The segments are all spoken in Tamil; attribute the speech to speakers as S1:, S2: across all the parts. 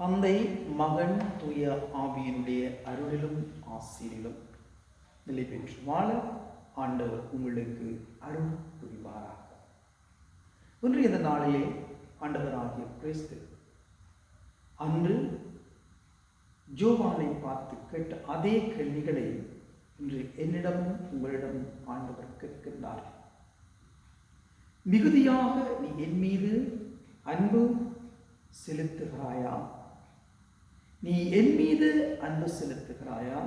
S1: தந்தை மகன் தூய ஆவியினுடைய அருளிலும் ஆசிரியிலும் நிலை பெற்று வாழ ஆண்டவர் உங்களுக்கு அருள் புரிவாராக. ஒன்று இந்த நாளிலே ஆண்டவராகிய கிறிஸ்து அன்று ஜோவானை பார்த்து கேட்ட அதே கேள்விகளை இன்று என்னிடமும் உங்களிடமும் ஆண்டவர் கேட்கின்றார். மிகுதியாக நீ என் மீது அன்பு செலுத்துகிறாயா? நீ என் மீது அன்பு செலுத்துகிறாயா?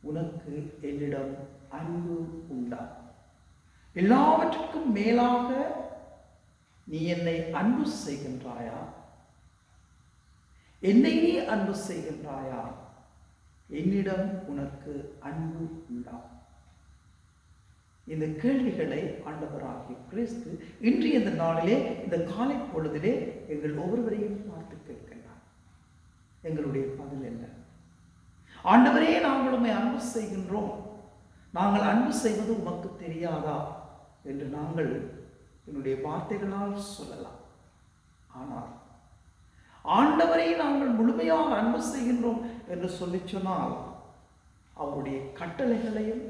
S1: உனக்கு என்னிடம் அன்பு உண்டா? எல்லாவற்றுக்கும் மேலாக நீ என்னை அன்பு செய்கின்றாயா? என்னை நீ அன்பு செய்கின்றாயா? என்னிடம் உனக்கு அன்பு உண்டா? இந்த கேள்விகளை ஆண்டவராகிய கிறிஸ்து இன்று இந்த நாளிலே இந்த காலை பொழுதிலே எங்கள் ஒவ்வொருவரையும் பார்த்து கேட்கின்றார். எங்களுடைய பதில் என்ன? ஆண்டவரே நாங்கள் உண்மை அன்பு செய்கின்றோம். நாங்கள் அன்பு செய்வது உமக்கு தெரியாதா? என்று நாங்கள் என்னுடைய வார்த்தைகளால் சொல்லலாம். ஆனால் ஆண்டவரை நாங்கள் முழுமையாக அன்பு செய்கின்றோம் என்று சொல்லி சொன்னால் அவருடைய கட்டளைகளையும்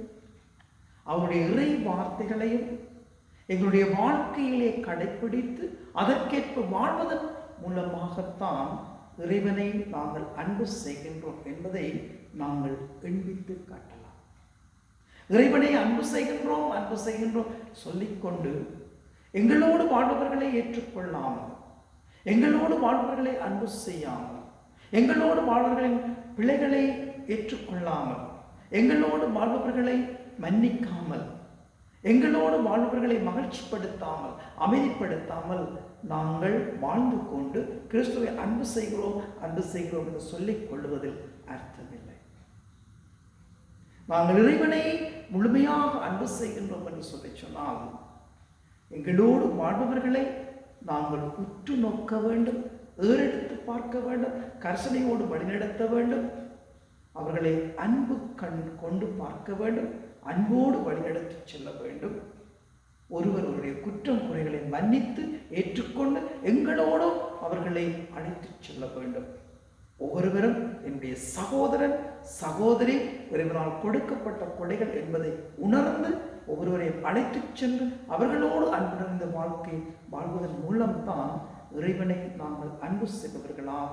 S1: அவருடைய இறை வார்த்தைகளையும் எங்களுடைய வாழ்க்கையிலே கடைப்பிடித்து அதற்கேற்ப வாழ்வதன் மூலமாகத்தான் இறைவனை நாங்கள் அன்பு செய்கின்றோம் என்பதை நாங்கள் எண்பித்து காட்டலாம். இறைவனை அன்பு செய்கின்றோம் அன்பு செய்கின்றோம் சொல்லிக்கொண்டு எங்களோடு வாழ்பவர்களை ஏற்றுக்கொள்ளாமல் எங்களோடு வாழ்பவர்களை அன்பு செய்யாமல் எங்களோடு வாழ்பவர்களின் பிழைகளை ஏற்றுக்கொள்ளாமல் எங்களோடு வாழ்பவர்களை மன்னிக்காமல் எங்களோடு வாழ்பவர்களை மகிழ்ச்சிப்படுத்தாமல் அமைதிப்படுத்தாமல் நாங்கள் வாழ்ந்து கொண்டு கிறிஸ்துவை அன்பு செய்கிறோம் அன்பு செய்கிறோம் என்று சொல்லிக் கொள்வதில் அர்த்தமில்லை. நாங்கள் இறைவனை முழுமையாக அன்பு செய்கின்றோம் என்று சொல்லி சொன்னால் எங்களோடு வாழ்பவர்களை நாங்கள் உற்று நோக்க வேண்டும் ஏறெடுத்து பார்க்க வேண்டும் கர்சனையோடு வழிநடத்த வேண்டும் அவர்களை அன்பு கண் கொண்டு பார்க்க வேண்டும் அன்போடு வழிநடத்தி செல்ல வேண்டும். ஒருவருடைய குற்றம் குறைகளை மன்னித்து ஏற்றுக்கொண்டு எங்களோடும் அவர்களை அழைத்துச் செல்ல வேண்டும். ஒவ்வொருவரும் என்னுடைய சகோதரன் சகோதரி இறைவனால் கொடுக்கப்பட்ட கொடைகள் என்பதை உணர்ந்து ஒவ்வொருவரையும் அழைத்துச் சென்று அவர்களோடு அன்புடன் இந்த வாழ்க்கை வாழ்வதன் மூலம்தான் இறைவனை நாங்கள் அன்பு செய்பவர்களாக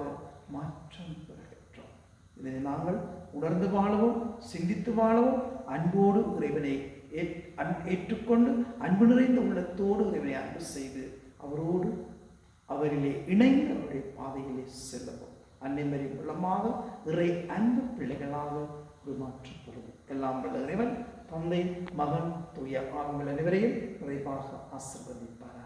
S1: மாற்றம் பெறுகின்றோம். இதனை நாங்கள் உணர்ந்து வாழவும் சிந்தித்து வாழவும் அன்போடு இறைவனை ஏற்றுக்கொண்டு அன்பு நிறைந்த உள்ளத்தோடு இறைவனை அன்பு செய்து அவரோடு அவரிலே இணைந்து அவருடைய பாதையிலே செல்லவும். அன்னைமரி மூலமாக இறை அன்பு பிள்ளைகளாக உருமாற்றப்படுவோம். எல்லாம் வல்ல இறைவன் தந்தை மகன் தூய ஆண்கள் அனைவரையும் விரைவாக ஆசிர்வதிப்பார்